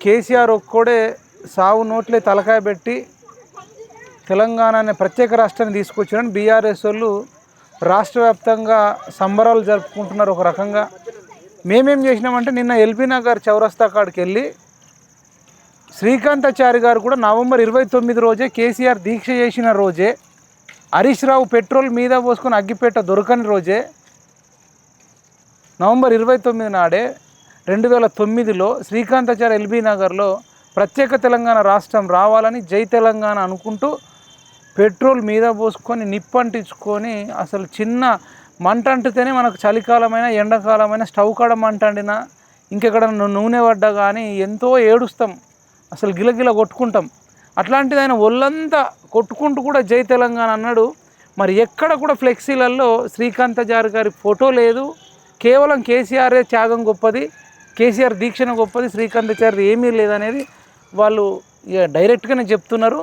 కేసీఆర్ ఒక్కడే సావు నోట్లే తలకాయ పెట్టి తెలంగాణ అనే ప్రత్యేక రాష్ట్రాన్ని తీసుకొచ్చారని బీఆర్ఎస్ వాళ్ళు రాష్ట్ర వ్యాప్తంగా సంబరాలు జరుపుకుంటున్నారు ఒక రకంగా. మేమేం చేసినామంటే నిన్న ఎల్బీ నగర్ చౌరస్తా కాడికి వెళ్ళి శ్రీకాంతాచారి గారు కూడా నవంబర్ ఇరవై తొమ్మిది రోజే కేసీఆర్ దీక్ష చేసిన రోజే హరీష్ రావు పెట్రోల్ మీద పోసుకొని అగ్గిపేట దొరకని రోజే నవంబర్ ఇరవై తొమ్మిది నాడే రెండు వేల తొమ్మిదిలో శ్రీకాంతాచార్య ఎల్బీ నగర్లో ప్రత్యేక తెలంగాణ రాష్ట్రం రావాలని జై తెలంగాణ అనుకుంటూ పెట్రోల్ మీద పోసుకొని నిప్పంటించుకొని అసలు చిన్న మంట అంటితేనే మనకు చలికాలమైన ఎండాకాలమైన స్టవ్ కాడ మంట అండినా ఇంకెక్కడ నూనె పడ్డా కానీ ఎంతో ఏడుస్తాం. అసలు గిలగిల కొట్టుకుంటాం. అట్లాంటిది ఆయన ఒళ్ళంతా కొట్టుకుంటూ కూడా జై తెలంగాణ అన్నాడు. మరి ఎక్కడ కూడా ఫ్లెక్సీలలో శ్రీకాంతజారి గారి ఫోటో లేదు. కేవలం కేసీఆరే త్యాగం గొప్పది. కేసీఆర్ దీక్షణ గొప్పది శ్రీకాంతాచారి ఏమీ లేదనేది వాళ్ళు ఇక డైరెక్ట్గానే చెప్తున్నారు.